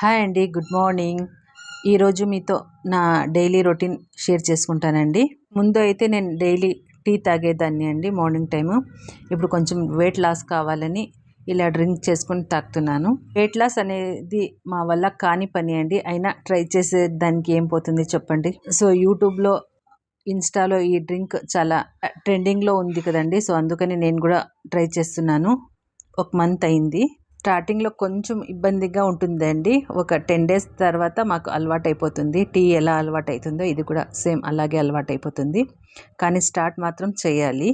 Hi అండి good morning. ఈరోజు మీతో నా డైలీ రొటీన్ షేర్ చేసుకుంటానండి. ముందు అయితే నేను డైలీ టీ తాగేదాన్ని అండి మార్నింగ్ టైము. ఇప్పుడు కొంచెం వెయిట్ లాస్ కావాలని ఇలా డ్రింక్ చేసుకొని తాగుతున్నాను. వెయిట్ లాస్ అనేది మా వల్ల కాని పని అండి. అయినా ట్రై చేసే దానికి ఏం పోతుంది చెప్పండి? సో యూట్యూబ్లో ఇన్స్టాలో ఈ డ్రింక్ చాలా ట్రెండింగ్లో ఉంది కదండి. సో అందుకని నేను కూడా ట్రై చేస్తున్నాను. ఒక మంత్ అయింది. స్టార్టింగ్లో కొంచెం ఇబ్బందిగా ఉంటుందండి. ఒక టెన్ డేస్ తర్వాత మాకు అలవాటు అయిపోతుంది టీ ఎలా అలవాటు అవుతుందో ఇది కూడా సేమ్ అలాగే అలవాటు అయిపోతుంది కానీ స్టార్ట్ మాత్రం చేయాలి.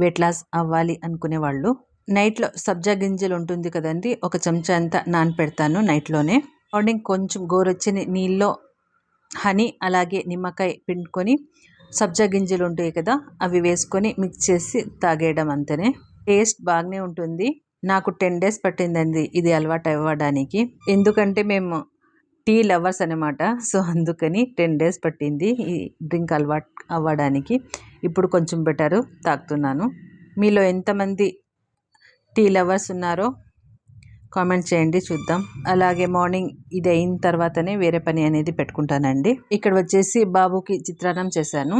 వెయిట్ లాస్ అవ్వాలి అనుకునే వాళ్ళు. నైట్లో సబ్జా గింజలు ఉంటుంది కదండి ఒక చెంచా అంతా నానపెడతాను నైట్లోనే. మార్నింగ్ కొంచెం గోరొచ్చని నీళ్ళలో హనీ అలాగే నిమ్మకాయ పిండుకొని సబ్జా గింజలు ఉంటాయి కదా అవి వేసుకొని మిక్స్ చేసి తాగేయడం అంతనే. టేస్ట్ బాగానే ఉంటుంది. నాకు టెన్ డేస్ పట్టిందండి ఇది అలవాటు అవ్వడానికి. ఎందుకంటే మేము టీ లవర్స్ అనమాట సో అందుకని టెన్ డేస్ పట్టింది ఈ డ్రింక్ అలవాటు అవ్వడానికి. ఇప్పుడు కొంచెం బెటరు తాగుతున్నాను. మీలో ఎంతమంది టీ లవర్స్ ఉన్నారో కామెంట్ చేయండి చూద్దాం. అలాగే మార్నింగ్ ఇది అయిన తర్వాతనే వేరే పని అనేది పెట్టుకుంటానండి. ఇక్కడ వచ్చేసి బాబుకి చిత్రాన్నం చేశాను.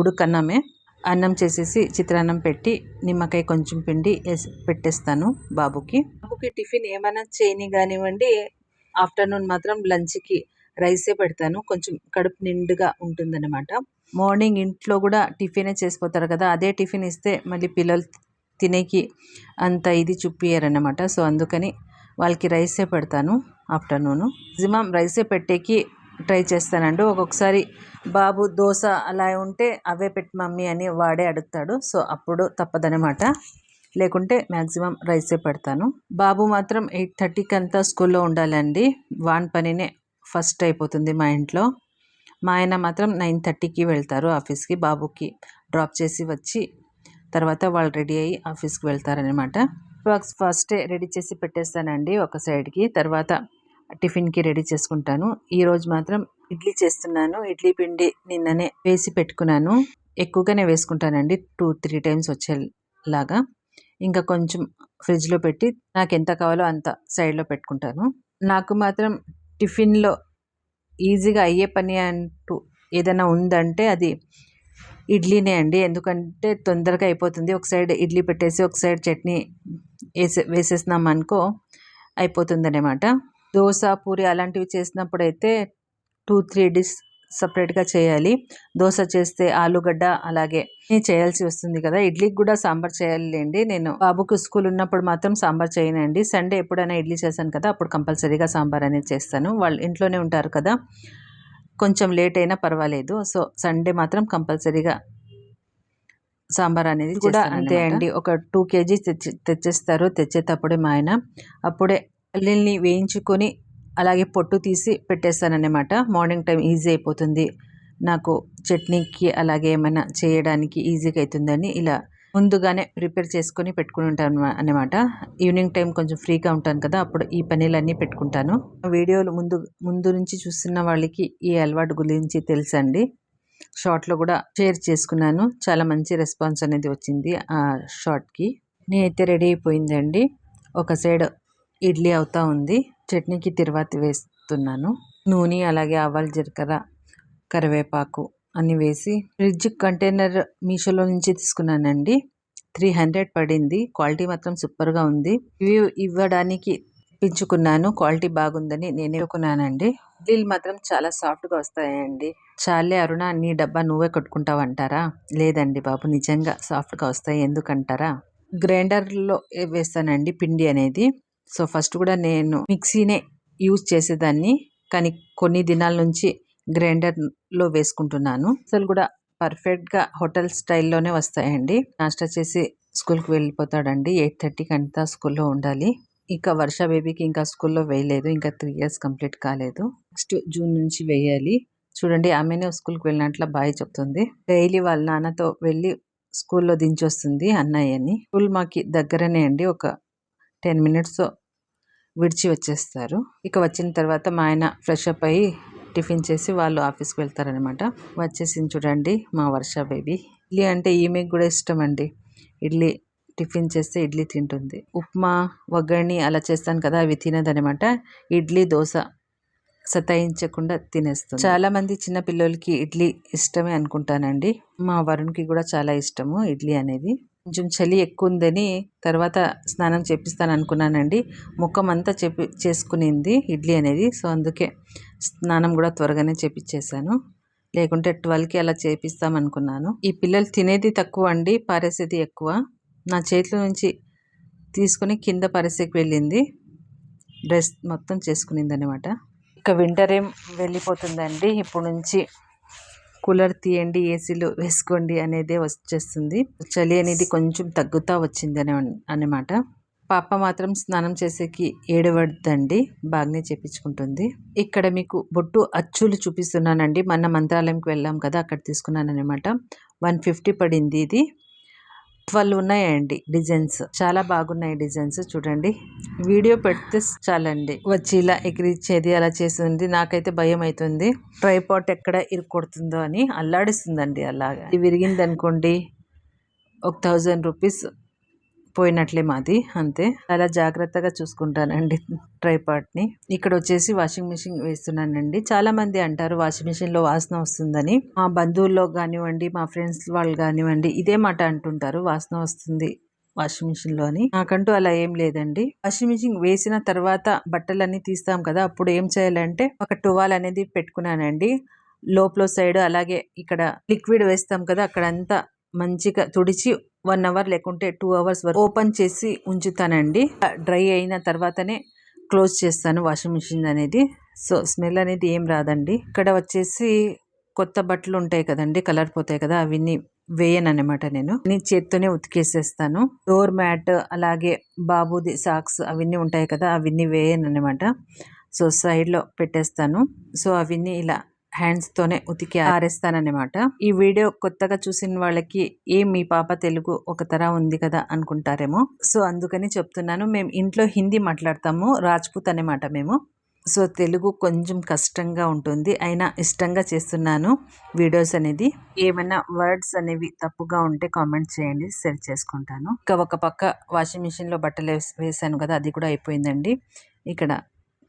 ఉడుకన్నమే. అన్నం చేసేసి చిత్రాన్నం పెట్టి నిమ్మకాయ కొంచెం పిండి వేసి పెట్టేస్తాను బాబుకి. బాబుకి టిఫిన్ ఏమైనా చేయని కానివ్వండి ఆఫ్టర్నూన్ మాత్రం లంచ్కి రైసే పెడతాను. కొంచెం కడుపు నిండుగా ఉంటుందన్నమాట. మార్నింగ్ ఇంట్లో కూడా టిఫినే చేసిపోతారు కదా అదే టిఫిన్ ఇస్తే మళ్ళీ పిల్లలు తినేకి అంత ఇది చూపియరన్నమాట సో అందుకని వాళ్ళకి రైసే పెడతాను ఆఫ్టర్నూను. మ్యాక్సిమం రైసే పెట్టేకి ట్రై చేస్తానండి. ఒక్కొక్కసారి బాబు దోశ అలా ఉంటే అవే పెట్టి మమ్మీ అని వాడే అడుగుతాడు. సో అప్పుడు తప్పదనమాట లేకుంటే మ్యాక్సిమం రైసే పెడతాను. బాబు మాత్రం ఎయిట్ థర్టీకి అంతా స్కూల్లో ఉండాలండి. వాన్ పనినే ఫస్ట్ అయిపోతుంది మా ఇంట్లో. మా ఆయన మాత్రం నైన్ థర్టీకి వెళ్తారు ఆఫీస్కి. బాబుకి డ్రాప్ చేసి వచ్చి తర్వాత వాళ్ళు రెడీ అయ్యి ఆఫీస్కి వెళ్తారనమాట బాక్స్ ఫస్టే రెడీ చేసి పెట్టేస్తానండి ఒక సైడ్కి. తర్వాత టిఫిన్కి రెడీ చేసుకుంటాను. ఈరోజు మాత్రం ఇడ్లీ చేస్తున్నాను. ఇడ్లీ పిండి నిన్ననే వేసి పెట్టుకున్నాను. ఎక్కువగానే వేసుకుంటానండి. టూ త్రీ టైమ్స్ వచ్చేలాగా. ఇంకా కొంచెం ఫ్రిడ్జ్లో పెట్టి నాకు ఎంత కావాలో అంత సైడ్లో పెట్టుకుంటాను. నాకు మాత్రం టిఫిన్లో ఈజీగా అయ్యే పని అంటూ ఏదైనా ఉందంటే అది ఇడ్లీనే అండి. ఎందుకంటే తొందరగా అయిపోతుంది. ఒక సైడ్ ఇడ్లీ పెట్టేసి ఒక సైడ్ చట్నీ వేసే వేసేసినాం అనుకో అయిపోతుంది అనమాట దోశ పూరి అలాంటివి చేసినప్పుడు అయితే టూ త్రీ డిష్ సపరేట్గా చేయాలి. దోశ చేస్తే ఆలుగడ్డ అలాగే చేయాల్సి వస్తుంది కదా. ఇడ్లీకి కూడా సాంబార్ చేయాలండి నేను బాబుకు స్కూల్ ఉన్నప్పుడు మాత్రం సాంబార్ చేయనండి. సండే ఎప్పుడైనా ఇడ్లీ చేశాను కదా అప్పుడు కంపల్సరీగా సాంబార్ అనేది చేస్తాను. వాళ్ళు ఇంట్లోనే ఉంటారు కదా. కొంచెం లేట్ అయినా పర్వాలేదు. సో సండే మాత్రం కంపల్సరీగా సాంబార్ అనేది కూడా అంతే అండి. ఒక టూ కేజీస్ తెచ్చి తెచ్చేస్తారు. తెచ్చేటప్పుడే మా ఆయన అప్పుడే పల్లీల్ని వేయించుకొని అలాగే పొట్టు తీసి పెట్టేస్తానన్నమాట. మార్నింగ్ టైం ఈజీ అయిపోతుంది. నాకు చట్నీకి అలాగే ఏమైనా చేయడానికి ఈజీగా అవుతుందని ఇలా ముందుగానే ప్రిపేర్ చేసుకొని పెట్టుకుని ఉంటాను అనమాట ఈవినింగ్ టైం కొంచెం ఫ్రీగా ఉంటాను కదా అప్పుడు ఈ పనిలన్నీ పెట్టుకుంటాను. వీడియోలు ముందు ముందు నుంచి చూస్తున్న వాళ్ళకి ఈ అలవాటు గురించి తెలుసండి. షార్ట్లో కూడా షేర్ చేసుకున్నాను. చాలా మంచి రెస్పాన్స్ అనేది వచ్చింది ఆ షార్ట్కి. నేనైతే రెడీ అయిపోయిందండి. ఒక సైడ్ ఇడ్లీ అవుతా ఉంది. చట్నీకి తిరువాతి వేస్తున్నాను. నూనె అలాగే ఆవాలు జీలకర్ర కరివేపాకు అన్నీ వేసి ఫ్రిడ్జ్ కంటైనర్ మీషోలో నుంచి తీసుకున్నానండి. త్రీ హండ్రెడ్ పడింది. క్వాలిటీ మాత్రం సూపర్గా ఉంది. ఇవి ఇవ్వడానికి పెంచుకున్నాను క్వాలిటీ బాగుందని నేనే కొన్నానండి. ఇడ్లీలు మాత్రం చాలా సాఫ్ట్గా వస్తాయండి. చాలే అరుణ నీ డబ్బా నువ్వే కొట్టుకుంటావంటారా? లేదండి బాబు నిజంగా సాఫ్ట్గా వస్తాయి ఎందుకంటారా? గ్రైండర్లో వేస్తానండి పిండి అనేది. సో ఫస్ట్ కూడా నేను మిక్సీనే యూజ్ చేసేదాన్ని. కానీ కొన్ని దినాల నుంచి గ్రైండర్లో వేసుకుంటున్నాను. అసలు కూడా పర్ఫెక్ట్గా హోటల్ స్టైల్లోనే వస్తాయండి. నాస్టా చేసి స్కూల్కి వెళ్ళిపోతాడండి. ఎయిట్ థర్టీకి అంతా స్కూల్లో ఉండాలి. ఇంకా వర్ష బేబీకి ఇంకా స్కూల్లో వేయలేదు. ఇంకా త్రీ ఇయర్స్ కంప్లీట్ కాలేదు. నెక్స్ట్ జూన్ నుంచి వేయాలి. చూడండి ఆమెనే స్కూల్కి వెళ్ళినట్ల బాయ్ చెప్తుంది. డైలీ వాళ్ళ నాన్నతో వెళ్ళి స్కూల్లో దించొస్తుంది అన్నయ్యని. స్కూల్ మాకి దగ్గరనే అండి. ఒక టెన్ మినిట్స్ విడిచి వచ్చేస్తారు. ఇక వచ్చిన తర్వాత మా ఆయన ఫ్రెష్ అప్ అయ్యి టిఫిన్ చేసి వాళ్ళు ఆఫీస్కి వెళ్తారనమాట వచ్చేసి చూడండి మా వర్ష బేబీ. ఇడ్లీ అంటే ఈమెకి కూడా ఇష్టం అండి. ఇడ్లీ టిఫిన్ చేస్తే ఇడ్లీ తింటుంది. ఉప్మా వగ్గణి అలా చేస్తాను కదా అవి తినదనమాట ఇడ్లీ దోశ సతాయించకుండా తినేస్తుంది. చాలామంది చిన్న పిల్లలకి ఇడ్లీ ఇష్టమే అనుకుంటానండి. మా వరుణ్కి కూడా చాలా ఇష్టము ఇడ్లీ అనేది. కొంచెం చలి ఎక్కువ ఉందని తర్వాత స్నానం చేపిస్తాను అనుకున్నానండి ముఖం అంతా చెప్పి చేసుకునింది ఇడ్లీ అనేది. సో అందుకే స్నానం కూడా త్వరగానే చేపించేశాను లేకుంటే ట్వెల్వ్కి అలా చేపిస్తామనుకున్నాను. ఈ పిల్లలు తినేది తక్కువ అండి పారేసేది ఎక్కువ. నా చేతిలో నుంచి తీసుకుని కింద పరిస్థితికి వెళ్ళింది. డ్రెస్ మొత్తం చేసుకునింది అనమాట ఇక వింటర్ ఏం వెళ్ళిపోతుందండి. ఇప్పుడు నుంచి కూలర్ తీయండి ఏసీలు వేసుకోండి అనేదే వచ్చేస్తుంది. చలి అనేది కొంచెం తగ్గుతా వచ్చింది అని అనమాట పాప మాత్రం స్నానం చేసేకి ఏడవద్దండి బాగానే చేపించుకుంటుంది. ఇక్కడ మీకు బొట్టు అచ్చులు చూపిస్తున్నానండి. మన మంత్రాలయంకి వెళ్ళాం కదా అక్కడ తీసుకున్నాను అనమాట వన్ ఫిఫ్టీ పడింది ఇది. ట్వెల్వ్ ఉన్నాయండి డిజైన్స్. చాలా బాగున్నాయి డిజైన్స్ చూడండి. వీడియో పెడితే చాలండి. వచ్చి ఇలా ఎగిరిచ్చేది అలా చేస్తుంది. నాకైతే భయం అవుతుంది ట్రైపాట్ ఎక్కడ ఇరుకొడుతుందో అని అల్లాడిస్తుందండి అలాగా. ఇది విరిగింది అనుకోండి ఒక థౌజండ్ రూపీస్ పోయినట్లే మాది అంతే. అలా జాగ్రత్తగా చూసుకుంటానండి ట్రైపాట్ని ఇక్కడ వచ్చేసి వాషింగ్ మిషన్ వేస్తున్నానండి. చాలా మంది అంటారు వాషింగ్ మిషన్లో వాసన వస్తుందని. మా బంధువుల్లో కానివ్వండి మా ఫ్రెండ్స్ వాళ్ళు కానివ్వండి ఇదే మాట అంటుంటారు వాసన వస్తుంది వాషింగ్ మిషన్లో అని. నాకంటూ అలా ఏం లేదండి. వాషింగ్ మిషన్ వేసిన తర్వాత బట్టలన్నీ తీస్తాం కదా అప్పుడు ఏం చేయాలంటే ఒక టువాల్ అనేది పెట్టుకున్నానండి. లోపల సైడ్ అలాగే ఇక్కడ లిక్విడ్ వేస్తాం కదా అక్కడంతా మంచిగా తుడిచి వన్ అవర్ లేకుంటే టూ అవర్స్ వరకు ఓపెన్ చేసి ఉంచుతానండి. డ్రై అయిన తర్వాతనే క్లోజ్ చేస్తాను వాషింగ్ మిషన్ అనేది. సో స్మెల్ అనేది ఏం రాదండి. ఇక్కడ వచ్చేసి కొత్త బట్టలు ఉంటాయి కదండి కలర్ పోతాయి కదా అవన్నీ వేయను అనమాట నేను. నీ చేత్తోనే ఉతికేసేస్తాను. డోర్ మ్యాట్ అలాగే బాబుది సాక్స్ అవన్నీ ఉంటాయి కదా అవన్నీ వేయను అనమాట సో సైడ్లో పెట్టేస్తాను. సో అవన్నీ ఇలా హ్యాండ్స్తోనే ఉతికి ఆరేస్తానన్నమాట. ఈ వీడియో కొత్తగా చూసిన వాళ్ళకి ఏ మీ పాప తెలుగు ఒక తర ఉంది కదా అనుకుంటారేమో. సో అందుకని చెప్తున్నాను. మేము ఇంట్లో హిందీ మాట్లాడతాము రాజ్పూత్ అనమాట మేము. సో తెలుగు కొంచెం కష్టంగా ఉంటుంది. అయినా ఇష్టంగా చేస్తున్నాను వీడియోస్ అనేది. ఏమైనా వర్డ్స్ అనేవి తప్పుగా ఉంటే కామెంట్ చేయండి సెర్చ్ చేసుకుంటాను. ఇంకా ఒక పక్క వాషింగ్ మిషన్లో బట్టలు వేసాను కదా అది కూడా అయిపోయిందండి. ఇక్కడ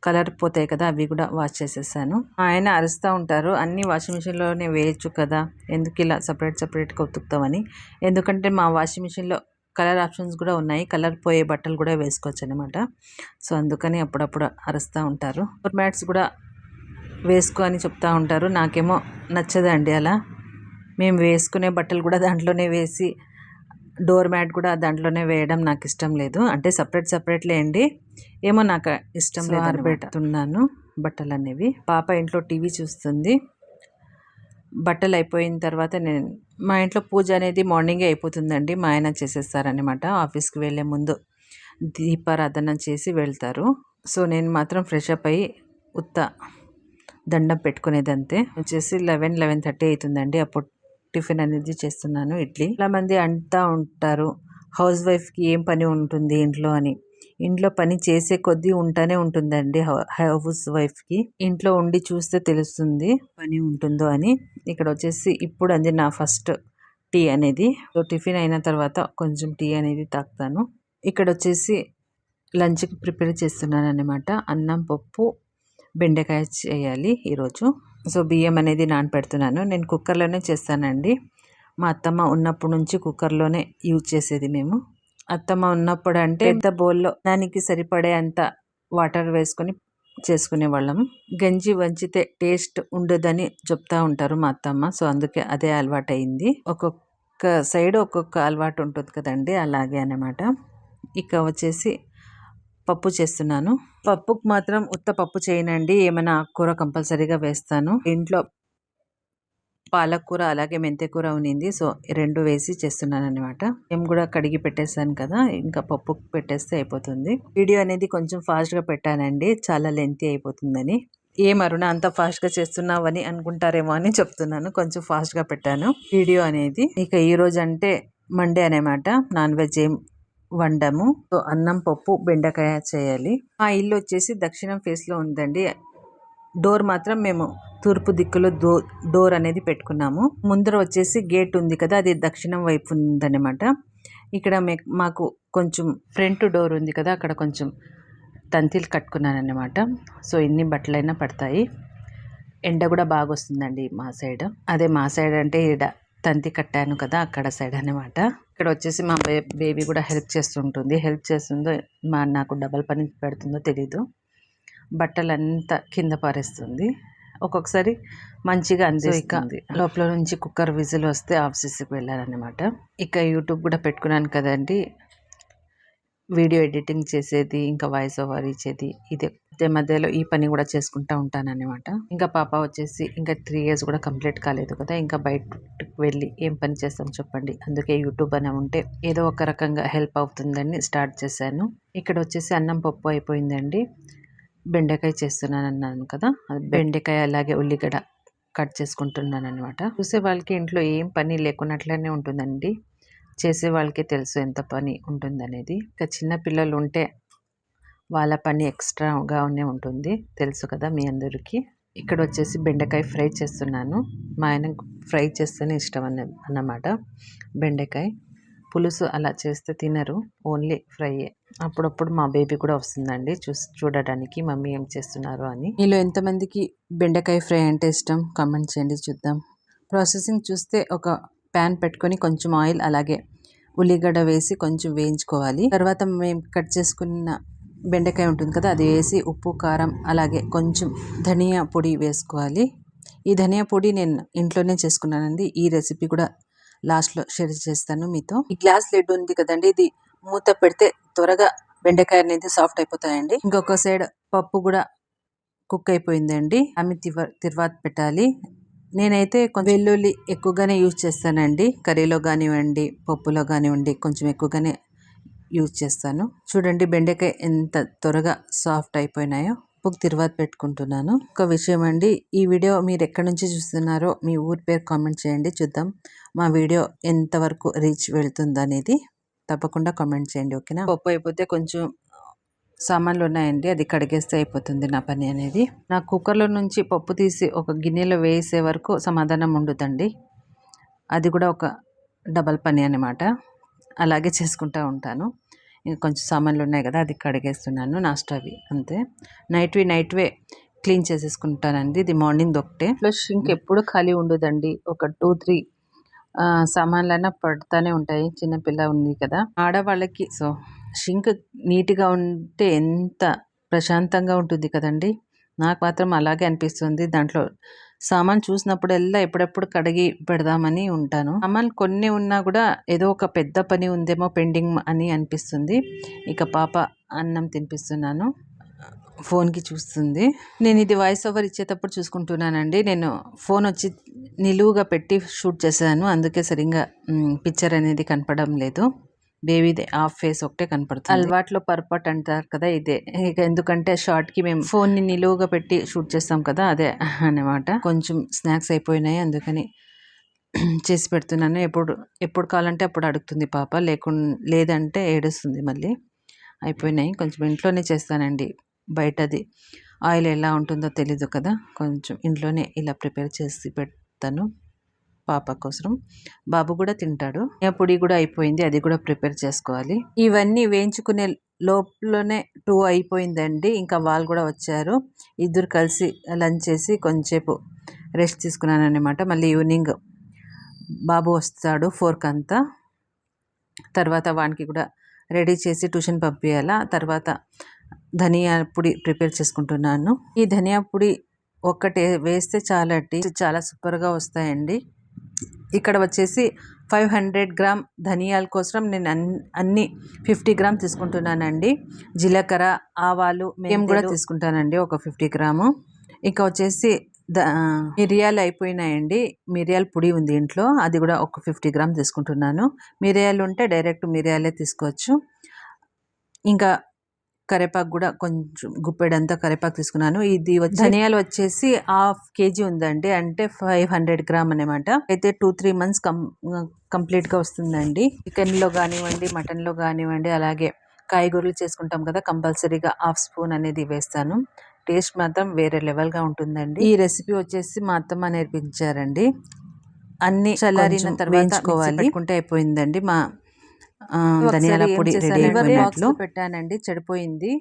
కలర్ పోతాయి కదా అవి కూడా వాష్ చేసేసాను. ఆయన అరుస్తూ ఉంటారు అన్ని వాషింగ్ మిషన్లోనే వేయచ్చు కదా ఎందుకు ఇలా సపరేట్ సపరేట్గా ఉతుకుతామని ఎందుకంటే మా వాషింగ్ మిషన్లో కలర్ ఆప్షన్స్ కూడా ఉన్నాయి కలర్ పోయే బట్టలు కూడా వేసుకోవచ్చు అనమాట సో అందుకని అప్పుడప్పుడు అరుస్తూ ఉంటారు. మ్యాట్స్ కూడా వేసుకో అని చెప్తూ ఉంటారు. నాకేమో నచ్చదండి అలా. మేము వేసుకునే బట్టలు కూడా దాంట్లోనే వేసి డోర్ మ్యాట్ కూడా దాంట్లోనే వేయడం నాకు ఇష్టం లేదు. అంటే సపరేట్ సపరేట్లే అండి. ఏమో నాకు ఇష్టం లేదు ఆరబెడుతున్నాను బట్టలు అనేవి పాప ఇంట్లో టీవీ చూస్తుంది. బట్టలు అయిపోయిన తర్వాత నేను మా ఇంట్లో పూజ అనేది మార్నింగే అయిపోతుందండి. మా ఆయన చేసేస్తారనమాట ఆఫీస్కి వెళ్ళే ముందు దీపారాధన చేసి వెళ్తారు. సో నేను మాత్రం ఫ్రెష్ అప్ అయ్యి ఉత్త దండం పెట్టుకునేది అంతే వచ్చేసి లెవెన్ లెవెన్ థర్టీ అవుతుందండి. అప్పుడు టిఫిన్ అనేది చేస్తున్నాను ఇడ్లీ. చాలా మంది అంటూ ఉంటారు హౌస్ వైఫ్కి ఏం పని ఉంటుంది ఇంట్లో? అని. ఇంట్లో పని చేసే కొద్దీ ఉంటానే ఉంటుందండి హౌస్ వైఫ్కి. ఇంట్లో ఉండి చూస్తే తెలుస్తుంది పని ఉంటుందో అని. ఇక్కడ వచ్చేసి ఇప్పుడు అంది నా ఫస్ట్ టీ అనేది. సో టిఫిన్ అయిన తర్వాత కొంచెం టీ అనేది తాగుతాను. ఇక్కడ వచ్చేసి లంచ్కి ప్రిపేర్ చేస్తున్నాను అనమాట అన్నం పప్పు బెండకాయ చేయాలి ఈరోజు. సో బియ్యం అనేది నానపెడుతున్నాను. నేను కుక్కర్లోనే చేస్తానండి. మా అత్తమ్మ ఉన్నప్పటి నుంచి కుక్కర్లోనే యూజ్ చేసేది మేము. అత్తమ్మ ఉన్నప్పుడు అంటే పెద్ద బౌల్లో దానికి సరిపడే అంత వాటర్ వేసుకొని చేసుకునే వాళ్ళం గంజి వంచితే టేస్ట్ ఉండదని చెప్తా ఉంటారు మా అత్తమ్మ. సో అందుకే అదే అలవాటు అయింది ఒక్కొక్క సైడ్ ఒక్కొక్క అలవాటు ఉంటుంది కదండి అలాగే అనమాట ఇక వచ్చేసి పప్పు చేస్తున్నాను. పప్పుకు మాత్రం ఉత్త పప్పు చేయనండి. ఏమైనా కూర కంపల్సరీగా వేస్తాను. ఇంట్లో పాలకూర అలాగే మెంతెకూర ఉన్నింది సో రెండు వేసి చేస్తున్నాను అనమాట మేము కూడా కడిగి పెట్టేశాను కదా ఇంకా పప్పు పెట్టేస్తే అయిపోతుంది. వీడియో అనేది కొంచెం ఫాస్ట్గా పెట్టానండి. చాలా లెంతీ అయిపోతుందని. ఏం అరుణ అంత ఫాస్ట్గా చేస్తున్నావని అనుకుంటారేమో అని చెప్తున్నాను. కొంచెం ఫాస్ట్గా పెట్టాను. వీడియో అనేది ఇక ఈరోజు అంటే మండే అనమాట నాన్ వెజ్ ఏం వండము. సో అన్నం పప్పు బెండకాయ చేయాలి. మా ఇల్లు వచ్చేసి దక్షిణం ఫేస్లో ఉందండి. డోర్ మాత్రం మేము తూర్పు దిక్కులో దో డోర్ అనేది పెట్టుకున్నాము. ముందర వచ్చేసి గేట్ ఉంది కదా అది దక్షిణం వైపు ఉందన్నమాట. ఇక్కడ మే- మాకు కొంచెం ఫ్రంట్ డోర్ ఉంది కదా అక్కడ కొంచెం తంతిలు కట్టుకున్నాను అన్నమాట సో ఎన్ని బట్టలైనా పడతాయి. ఎండ కూడా బాగా వస్తుందండి మా సైడ్. అదే మా సైడ్ అంటే ఈడ తంతి కట్టాను కదా అక్కడ సైడ్ అన్నమాట. ఇక్కడ వచ్చేసి మా బే బేబీ కూడా హెల్ప్ చేస్తుంటుంది. హెల్ప్ చేస్తుందో మా నాకు డబల్ పని పెడుతుందో తెలీదు. బట్టలంతా కింద పారేస్తుంది. ఒక్కొక్కసారి మంచిగా అందిస్తుంది లోపల నుంచి కుక్కర్ విజిల్ వస్తే ఆఫ్ చేసి వెళ్ళాలన్నమాట. ఇక యూట్యూబ్ కూడా పెట్టుకున్నాను కదండి. వీడియో ఎడిటింగ్ చేసేది ఇంకా వాయిస్ ఓవర్ ఇచ్చేది ఇదే. మధ్యలో ఈ పని కూడా చేసుకుంటా ఉంటాను అనమాట ఇంకా పాప వచ్చేసి ఇంకా త్రీ ఇయర్స్ కూడా కంప్లీట్ కాలేదు కదా ఇంకా బయటకు వెళ్ళి ఏం పని చేస్తాం చెప్పండి. అందుకే యూట్యూబ్ అనే ఉంటే ఏదో ఒక రకంగా హెల్ప్ అవుతుందని స్టార్ట్ చేశాను. ఇక్కడ వచ్చేసి అన్నం పప్పు అయిపోయిందండి. బెండకాయ చేస్తున్నాను అన్నాను కదా బెండకాయ అలాగే ఉల్లిగడ్డ కట్ చేసుకుంటున్నాను అనమాట చూసే వాళ్ళకి ఇంట్లో ఏం పని లేకున్నట్లనే ఉంటుందండి. చేసే వాళ్ళకి తెలుసు ఎంత పని ఉంటుందనేది. ఇక చిన్న పిల్లలు ఉంటే వాళ్ళ పని ఎక్స్ట్రాగానే ఉంటుంది. తెలుసు కదా మీ అందరికీ. ఇక్కడ వచ్చేసి బెండకాయ ఫ్రై చేస్తున్నాను. మా ఆయన ఫ్రై చేస్తేనే ఇష్టం అన్న అన్నమాట. బెండకాయ పులుసు అలా చేస్తే తినరు. ఓన్లీ ఫ్రైయే అప్పుడప్పుడు మా బేబీ కూడా వస్తుందండి. చూసి చూడడానికి మమ్మీ ఏం చేస్తున్నారు అని. మీలో ఎంతమందికి బెండకాయ ఫ్రై అంటే ఇష్టం? కామెంట్ చేయండి చూద్దాం. ప్రాసెసింగ్ చూస్తే ఒక ప్యాన్ పెట్టుకొని కొంచెం ఆయిల్ అలాగే ఉల్లిగడ్డ వేసి కొంచెం వేయించుకోవాలి. తర్వాత మేము కట్ చేసుకున్న బెండకాయ ఉంటుంది కదా అది వేసి ఉప్పు కారం అలాగే కొంచెం ధనియా పొడి వేసుకోవాలి. ఈ ధనియా పొడి నేను ఇంట్లోనే చేసుకున్నానండి. ఈ రెసిపీ కూడా లాస్ట్లో షేర్ చేస్తాను మీతో. ఈ గ్లాస్ లెడ్ ఉంది కదండి ఇది మూత పెడితే త్వరగా బెండకాయ అనేది సాఫ్ట్ అయిపోతాయండి. ఇంకొక సైడ్ పప్పు కూడా కుక్ అయిపోయిందండి. ఆమె తివ తిరువాత పెట్టాలి. నేనైతే కొంచెం వెల్లుల్లి ఎక్కువగానే యూజ్ చేస్తానండి. కర్రీలో కానివ్వండి పప్పులో కానివ్వండి కొంచెం ఎక్కువగానే యూజ్ చేస్తాను. చూడండి బెండకాయ ఎంత త్వరగా సాఫ్ట్ అయిపోయినాయో. ఉప్పుకు తిరువాత పెట్టుకుంటున్నాను. ఒక విషయం అండి ఈ వీడియో మీరు ఎక్కడి నుంచి చూస్తున్నారో మీ ఊరి పేరు కామెంట్ చేయండి చూద్దాం. మా వీడియో ఎంతవరకు రీచ్ వెళ్తుందనేది తప్పకుండా కామెంట్ చేయండి ఓకేనా? పప్పు అయిపోతే కొంచెం సామాన్లు ఉన్నాయండి అది కడిగేస్తే అయిపోతుంది నా పని అనేది. నా కుక్కర్లో నుంచి పప్పు తీసి ఒక గిన్నెలో వేసే వరకు సమాధానం ఉండదండి. అది కూడా ఒక డబల్ పని అనమాట అలాగే చేసుకుంటూ ఉంటాను. కొంచెం సామాన్లు ఉన్నాయి కదా అది కడిగేస్తున్నాను నాస్ట్ అవి అంతే. నైట్వి నైట్వే క్లీన్ చేసేసుకుంటానండి ఇది మార్నింగ్ ఒకటే ప్లస్ ఇంకెప్పుడు ఖాళీ ఉండదండి ఒక టూ త్రీ సామాన్లైనా పడుతూనే ఉంటాయి చిన్నపిల్ల ఉంది కదా. ఆడవాళ్ళకి సో షింక్ నీట్గా ఉంటే ఎంత ప్రశాంతంగా ఉంటుంది కదండి నాకు మాత్రం అలాగే అనిపిస్తుంది దాంట్లో సామాన్ చూసినప్పుడల్లా ఎప్పుడెప్పుడు కడిగి పెడదామని ఉంటాను. సామాన్ కొన్ని ఉన్నా కూడా ఏదో ఒక పెద్ద పని ఉందేమో పెండింగ్ అని అనిపిస్తుంది. ఇక పాప అన్నం తినిపిస్తున్నాను. ఫోన్కి చూస్తుంది. నేను ఇది వాయిస్ ఓవర్ ఇచ్చేటప్పుడు చూసుకుంటున్నానండి. నేను ఫోన్ వచ్చి నిలువుగా పెట్టి షూట్ చేశాను. అందుకే సరిగ్గా పిక్చర్ అనేది కనపడడం లేదు. బేబీదే హాఫ్ ఫేస్ ఒకటే కనపడుతుంది. అలవాట్లో పర్పట్ అంటారు కదా ఇదే. ఇక ఎందుకంటే షార్ట్కి మేము ఫోన్ని నిలువుగా పెట్టి షూట్ చేస్తాం కదా అదే అన్నమాట. కొంచెం స్నాక్స్ అయిపోయినాయి అందుకని చేసి పెడుతున్నాను. ఎప్పుడు ఎప్పుడు కావాలంటే అప్పుడు అడుగుతుంది పాప. లేకుండా లేదంటే ఏడుస్తుంది మళ్ళీ. అయిపోయినాయి. కొంచెం ఇంట్లోనే చేస్తానండి. బయటది. ఆయిల్ ఎలా ఉంటుందో తెలీదు కదా. కొంచెం ఇంట్లోనే ఇలా ప్రిపేర్ చేసి పెడతాను. పాప కోసం. బాబు కూడా తింటాడు. పొడి కూడా అయిపోయింది. అది కూడా ప్రిపేర్ చేసుకోవాలి. ఇవన్నీ వేయించుకునే లోపలనే టూ అయిపోయిందండి. ఇంకా వాళ్ళు కూడా వచ్చారు. ఇద్దరు కలిసి లంచ్ చేసి కొంచెంసేపు రెస్ట్ తీసుకున్నాను అనమాట మళ్ళీ ఈవినింగ్ బాబు వస్తాడు ఫోర్క్ అంతా. తర్వాత వానికి కూడా రెడీ చేసి ట్యూషన్ పంపించాలా తర్వాత ధనియా పొడి ప్రిపేర్ చేసుకుంటున్నాను. ఈ ధనియా పొడి ఒక్కటే వేస్తే చాలా టీ చాలా సూపర్గా వస్తాయండి. ఇక్కడ వచ్చేసి ఫైవ్ హండ్రెడ్ గ్రామ్ ధనియాల కోసం నేను అన్ని ఫిఫ్టీ గ్రామ్ తీసుకుంటున్నానండి. జీలకర్ర ఆవాలు మేము కూడా తీసుకుంటానండి ఒక ఫిఫ్టీ గ్రాము. ఇంకా వచ్చేసి ద మిరియాలు అయిపోయినాయండి. మిరియాల పొడి ఉంది ఇంట్లో అది కూడా ఒక ఫిఫ్టీ గ్రామ్ తీసుకుంటున్నాను. మిరియాలు ఉంటే డైరెక్ట్ మిరియాలే తీసుకోవచ్చు. ఇంకా కరేపాకు కూడా కొంచెం గుప్పెడంతా కరేపాకు తీసుకున్నాను. ఇది ధనియాలు వచ్చేసి హాఫ్ కేజీ ఉందండి. అంటే ఫైవ్ హండ్రెడ్ గ్రామ్ అనమాట అయితే టూ త్రీ మంత్స్ కం కంప్లీట్గా వస్తుందండి. చికెన్లో కానివ్వండి మటన్లో కానివ్వండి అలాగే కాయగూరలు చేసుకుంటాం కదా కంపల్సరీగా హాఫ్ స్పూన్ అనేది వేస్తాను. టేస్ట్ మాత్రం వేరే లెవెల్గా ఉంటుందండి. ఈ రెసిపీ వచ్చేసి మా అత్తమ్మ నేర్పించారండి. అన్ని చల్లారిన తర్వాత పెట్టుకుంటే అయిపోయిందండి. మా ధనియాల పొడి రెడీ అయిపోయినట్లు. పెట్టానండి. చెడిపోయింది.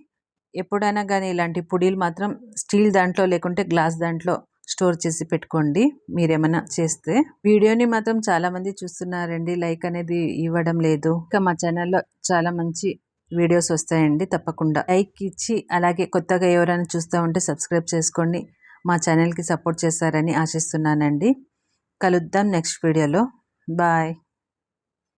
ఎప్పుడైనా కానీ ఇలాంటి పొడిలు మాత్రం స్టీల్ దాంట్లో లేకుంటే గ్లాస్ దాంట్లో స్టోర్ చేసి పెట్టుకోండి. మీరేమైనా చేస్తే. వీడియోని మాత్రం చాలా మంది చూస్తున్నారండి. లైక్ అనేది ఇవ్వడం లేదు. ఇంకా మా ఛానల్లో చాలా మంచి వీడియోస్ వస్తాయండి తప్పకుండా. లైక్ ఇచ్చి అలాగే కొత్తగా ఎవరైనా చూస్తూ ఉంటే సబ్స్క్రైబ్ చేసుకోండి. మా ఛానల్కి సపోర్ట్ చేస్తారని ఆశిస్తున్నానండి. కలుద్దాం నెక్స్ట్ వీడియోలో. బాయ్.